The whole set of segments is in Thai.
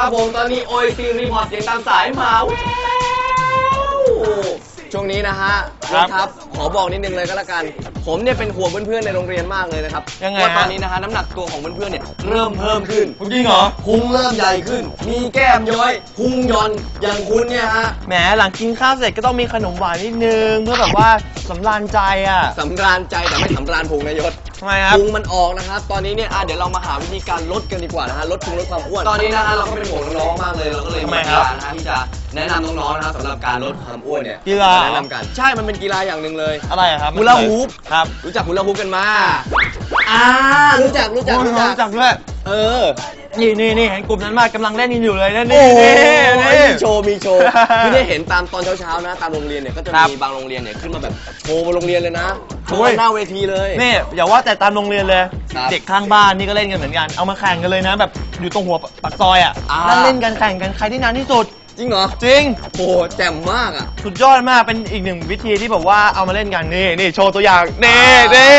ครับผมตอนนี้โอซีรีพอร์ตเสียงตามสายมาแววช่วงนี้นะฮะครับครับ ขอบอกนิดนึงเลยก็แล้วกัน ผมเนี่ยเป็นห่วงเพื่อนๆในโรงเรียนมากเลยนะครับยังไงว่าตอนฮะนี้นะฮะน้ำหนักตัวของเพื่อนๆเนี่ยเริ่มเพิ่มขึ้น จริงเหรอ พุงเริ่มใหญ่ขึ้น มีแก้มย้อยพุงหย่อนอย่างคุณเนี่ยฮะแหมหลังกินข้าวเสร็จก็ต้องมีขนมหวานนิดนึง เพื่อแบบว่าสำราญใจอะ สำราญใจแต่ไม่สำราญพุงนายศ ทำไมครับพุงมันออกนะครับ ตอนนี้เนี่ยอะเดี๋ยวเรามาหาวิธีการลดกันดีกว่านะฮะลดพุงลดความอ้วน ตอนนี้นะฮะเราก็เป็นห่วงน้องๆมากเลยเราก็เลยทำไมมีครับกีฬานะฮะที่จะแนะนำน้องๆนะครับสำหรับการลดความอ้วนเนี่ยกีฬาแนะนำกัน ใช่มันเป็นกีฬาอย่างหนึ่งเลยอะไรอะครับฮูลาฮูปครับรู้จักฮูลาฮูปกันมาอ่ารู้จักรู้จักโอ้ยรู้รู้จักจักด้วย เออ นี่นี่นี่เห็นกลุ่มนั้นมากำลังเล่นกันอยู่เลยนะโอ้นี่โหนี่นี่มีโช ว์มีโชว์ที่ได้เห็นตามตอนเช้าๆนะ ตามโรงเรียนเนี่ยก็จะครับมีบางโรงเรียนเนี่ยขึ้นมาแบบโชว์บนโรงเรียนเลยนะโชโอ้ว์ยหน้าเวทีเลย นี่อย่าว่าแต่ตามโรงเรียนเลย ครับเด็กข้างบ้านนี่ก็เล่นกันเหมือนกัน เอามาแข่งกันเลยนะ แบบอยู่ตรงหัวปากซอยอะอ่านั่นเล่นกันแข่งกันใครที่นานที่สุด จริงเหรอจริง โอ้โหแจ่มมากอะ สุดยอดมากเป็นอีกหนึ่งวิธีที่แบบว่าเอามาเล่นกันนี่นี่โชว์ตัวอย่างนี่อ่านี่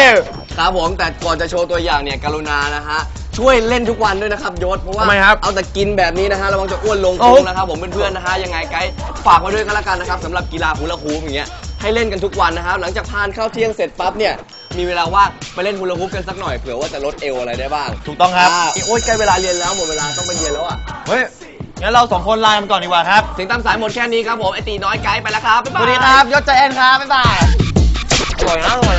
ครับผมแต่ก่อนจะโชว์ตัวอย่างเนี่ยกรุณานะฮะช่วยเล่นทุกวันด้วยนะครับยศเพราะว่าทำไมครับเอาแต่กินแบบนี้นะฮะระวังจะอ้วนลงโอ้ พุงนะครับผมเพื่อนๆนะฮะยังไงไกด์ฝากไว้ด้วยก็แล้วกันนะครับสำหรับกีฬาฮูลาฮูปอย่างเงี้ยให้เล่นกันทุกวันนะครับหลังจากทานข้าวเที่ยงเสร็จปั๊บเนี่ยมีเวลาว่างไปเล่นฮูลาฮูปกันสักหน่อยเผื่อว่าจะลดเอวอะไรได้บ้างถูกต้องครับาโอ้ยใกล้เวลาเรียนแล้วหมดเวลาต้องไปเรียนแล้วอะเฮ้ย งั้นเราสองคนลากันก่อนดีกว่าครับ เสียงตามสายหมดแค่นี้ครับผมไอตีน้อยไกด์ไปแล้วครับบ๊ายสบาย วัสดีครับ ยศใจแอนครับ บ๊ายบายอร่อยนะอร่อยนะ